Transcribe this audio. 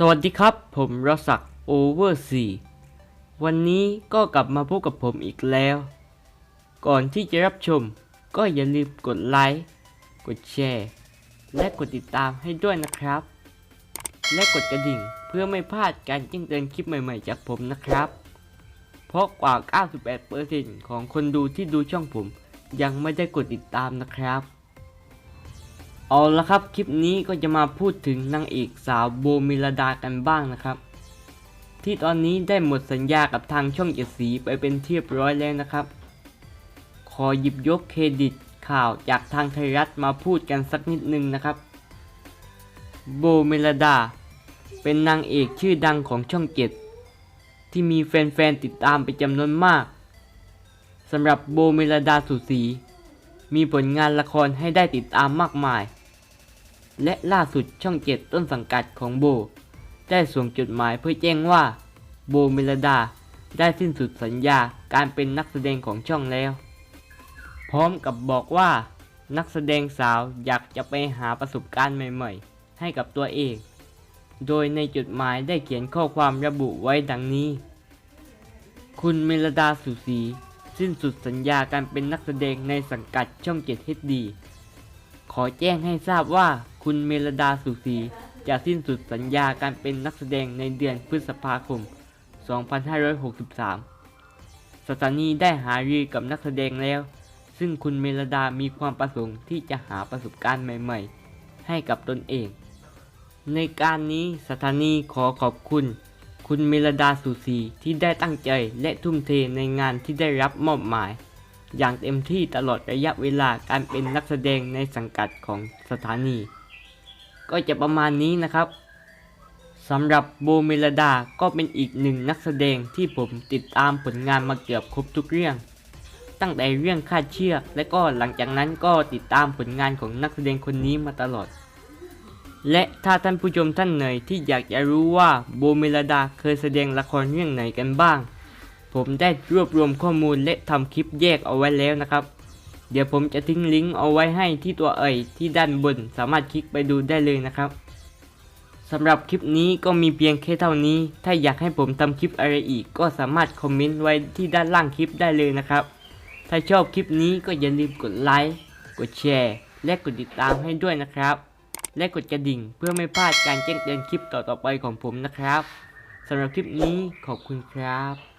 สวัสดีครับ ผมรศักดิ์โอเวอร์ซีวันนี้ก็กลับมาพบกับผมอีกแล้ว ก่อนที่จะรับชม ก็อย่าลืมกดไลค์ กดแชร์ และกดติดตามให้ด้วยนะครับ และกดกระดิ่งเพื่อไม่พลาดการแจ้งเตือนคลิปใหม่ๆจากผมนะครับ เพราะกว่า 98%ของคนดูที่ดูช่องผมยังไม่ได้กดติดตามนะครับ เอาละครับคลิปนี้ก็จะมาพูดถึงนางเอกสาวโบมิลดากันบ้างนะครับ ที่ตอนนี้ได้หมดสัญญากับทางช่องเจ็ดสีไปเป็นที่เรียบร้อยแล้วนะครับ ขอหยิบยกเครดิตข่าวจากทางไทยรัฐมาพูดกันสักนิดนึงนะครับโบเมลดา เป็นนางเอกชื่อดังของช่องเจ็ดที่มีแฟนๆติดตามเป็นจำนวนมากสำหรับโบเมลดาสุสี มีผลงานละครให้ได้ติดตามมากมาย และล่าสุดช่องเจ็ดต้นสังกัดของโบ ได้ส่งจดหมายเพื่อแจ้งว่า โบเมลดาได้สิ้นสุดสัญญาการเป็นนักแสดงของช่องแล้ว พร้อมกับบอกว่า นักแสดงสาวอยากจะไปหาประสบการณ์ใหม่ ๆ ให้กับตัวเอง โดยในจดหมายได้เขียนข้อความระบุไว้ดังนี้ คุณเมลดาสุสี สิ้นสุดสัญญาการเป็นนักแสดงในสังกัดช่อง 7 HD อแจ้งให้ทราบว่าคุณเมลดาสุสีจะสิ้นสุดสัญญาการเป็นนักแสดงในเดือนพฤษภาคม 2563 สถานีได้หารือกับนักแสดงแล้ว ซึ่งคุณเมลดามีความประสงค์ที่จะหาประสบการณ์ใหม่ๆ ให้กับตนเอง ในการนี้สถานีขอขอบคุณ คุณเมลดาสุสีที่ได้ตั้งใจและทุ่มเทในงานที่ได้รับมอบหมาย อย่างเต็มที่ตลอดระยะเวลาการเป็นนักแสดงในสังกัดของสถานี ก็จะประมาณนี้นะครับสำหรับโบเมลดาก็เป็นอีกหนึ่งนักแสดงที่ผมติดตามผลงานมาเกือบครบทุกเรื่อง ตั้งแต่เรื่องคาดเชือก และก็หลังจากนั้นก็ติดตามผลงานของนักแสดงคนนี้มาตลอด และถ้าท่านผู้ชมท่านไหนที่อยากจะรู้ว่าโบเมลดาเคยแสดงละครเรื่องไหนกันบ้าง ผมได้รวบรวมข้อมูลและทำคลิปแยกเอาไว้แล้วนะครับ เดี๋ยวผมจะทิ้งลิงก์เอาไว้ให้ที่ตัวเอ่ยที่ด้านบนสามารถคลิกไปดูได้เลยนะครับสำหรับคลิปนี้ก็มีเพียงแค่เท่านี้ ถ้าอยากให้ผมทำคลิปอะไรอีกก็สามารถคอมเมนต์ไว้ที่ด้านล่างคลิปได้เลยนะครับ ถ้าชอบคลิปนี้ก็อย่าลืมกดไลค์ กดแชร์ และกดติดตามให้ด้วยนะครับ และกดกระดิ่งเพื่อไม่พลาดการแจ้งเตือนคลิปต่อๆไปของผมนะครับสำหรับคลิปนี้ขอบคุณครับ